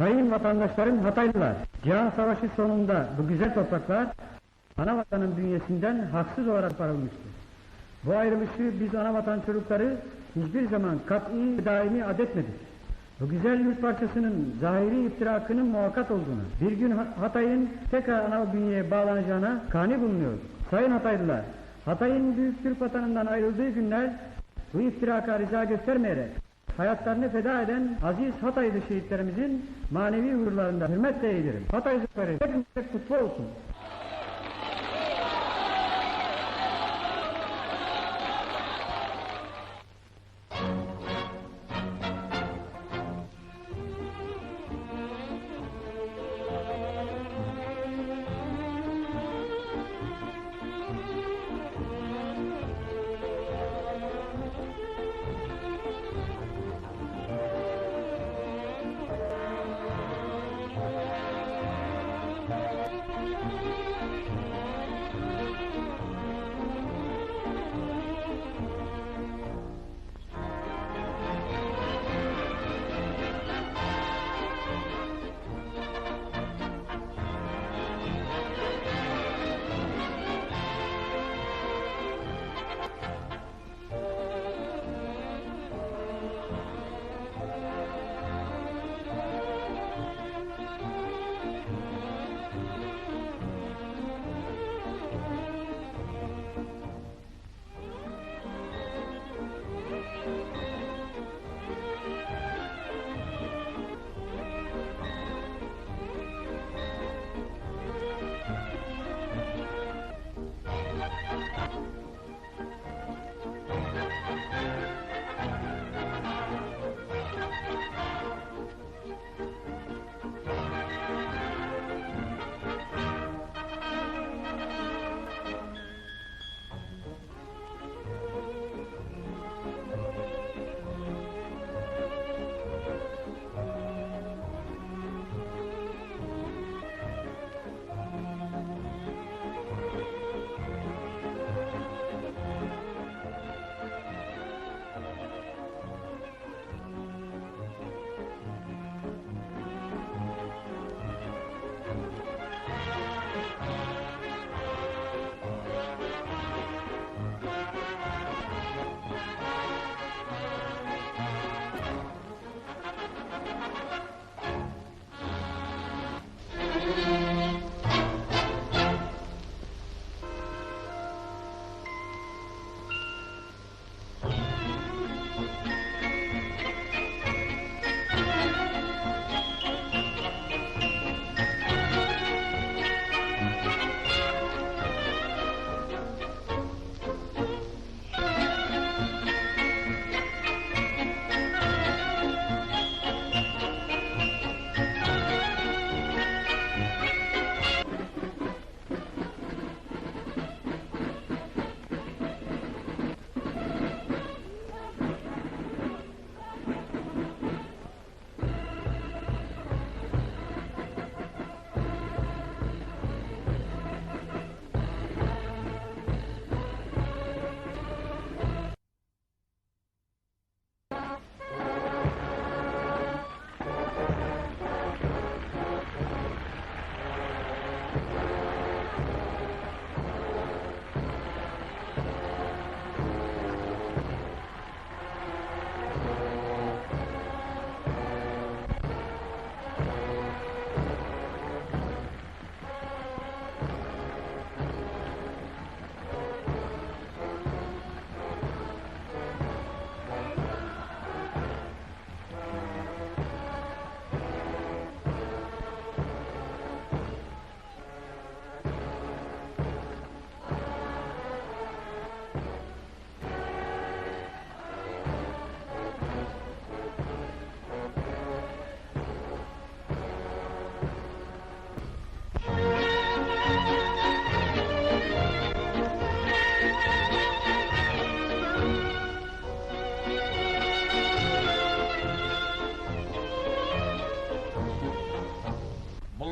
Sayın vatandaşlarım Hataylılar, Cihan Savaşı sonunda bu güzel topraklar ana vatanın bünyesinden haksız olarak parılmıştır. Bu ayrılışı biz ana vatan çocukları hiçbir zaman kat'i daimi adetmedik. Bu güzel yurt parçasının zahiri iftirakının muhakkak olduğunu, bir gün Ha- Hatay'ın tekrar ana bünyeye bağlanacağına kani bulunuyoruz. Sayın Hataylılar, Hatay'ın büyük Türk vatanından ayrıldığı günler bu iftiraka rıza göstermeyerek hayatlarını feda eden aziz Hataylı şehitlerimizin manevi uğurlarında hürmetle eğilirim. Hatay Zaferi hepimize kutlu olsun.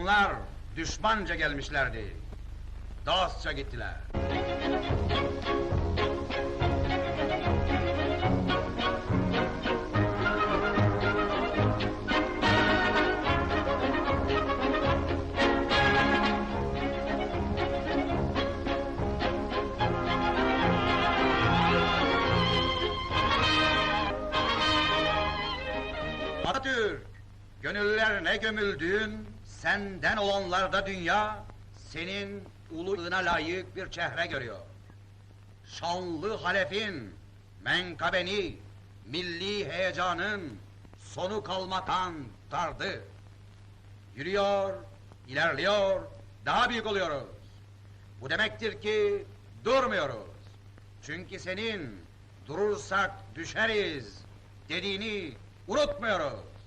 Onlar düşmanca gelmişlerdi. Dostça gittiler. Atatürk, gönüller ne gömüldüğün senden olanlarda dünya, senin uluğuna layık bir çehre görüyor. Şanlı halefin, menkabeni, milli heyecanın sonu kalmaktan dardı. Yürüyor, ilerliyor, daha büyük oluyoruz. Bu demektir ki durmuyoruz. Çünkü senin durursak düşeriz dediğini unutmuyoruz.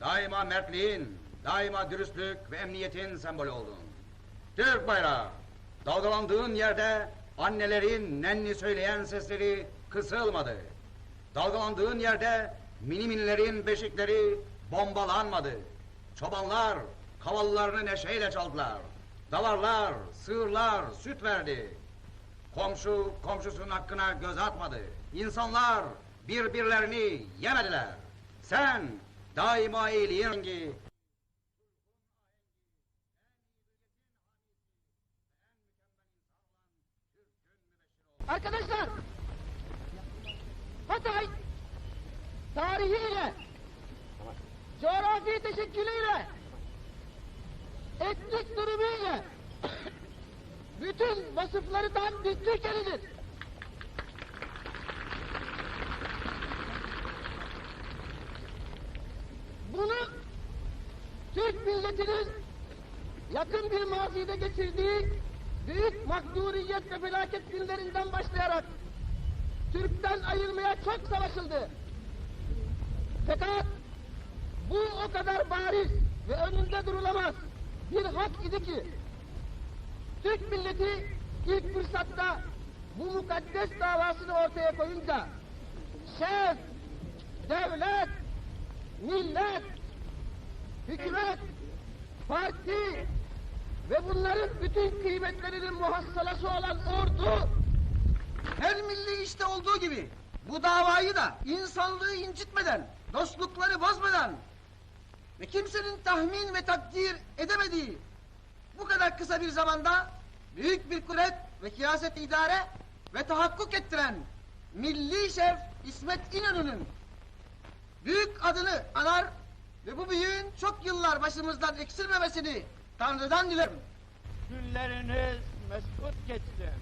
Daima mertliğin, daima dürüstlük ve emniyetin sembolü oldun. Türk bayrağı, dalgalandığın yerde annelerin nenni söyleyen sesleri kısılmadı. Dalgalandığın yerde mini minilerin beşikleri bombalanmadı. Çobanlar kavallarını neşeyle çaldılar. Davarlar, sığırlar süt verdi. Komşu komşusunun hakkına göz atmadı. İnsanlar birbirlerini yemediler. Sen daima iyiliğin rengi, Arkadaşlar, Hatay! Tarihiyle, coğrafi teşekkülüyle, etnik durumuyla, bütün vasıfları tam bir Türkiye'lidir. Türk milletinin yakın bir mazide geçirdiği büyük mağduriyet ve felaket günlerinden başlayarak Türk'ten ayırmaya çok savaşıldı. Fakat bu o kadar bariz ve önünde durulamaz bir hak idi ki Türk milleti ilk fırsatta bu mukaddes davasını ortaya koyunca şef, devlet, millet, hükümet, parti ve bunların bütün kıymetlerinin muhassalası olan ordu Her milli işte olduğu gibi bu davayı da insanlığı incitmeden, dostlukları bozmadan ve kimsenin tahmin ve takdir edemediği bu kadar kısa bir zamanda büyük bir kuvvet ve siyaset idare ve tahakkuk ettiren milli şef İsmet İnönü'nün büyük adını anar ve bu büyüğün çok yıllar başımızdan eksilmemesini Tanrı'dan dilerim. Günleriniz mesut geçti.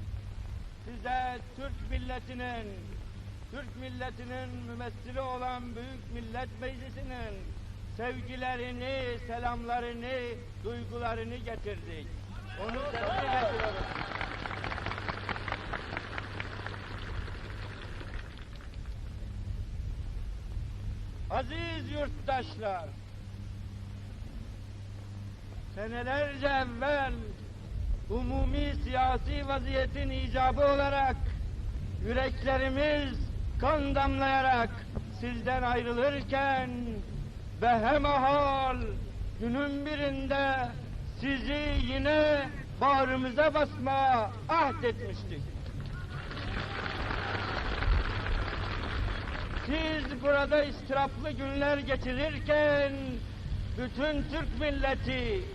Size Türk milletinin, Türk milletinin mümessili olan Büyük Millet Meclisi'nin sevgilerini, selamlarını, duygularını getirdik. Onu tebrik ediyoruz. Aziz yurttaşlar, senelerce evvel umumi siyasi vaziyetin icabı olarak yüreklerimiz kan damlayarak sizden ayrılırken behemahal günün birinde sizi yine bağrımıza basma ahd Siz burada istiraplı günler geçirirken bütün Türk milleti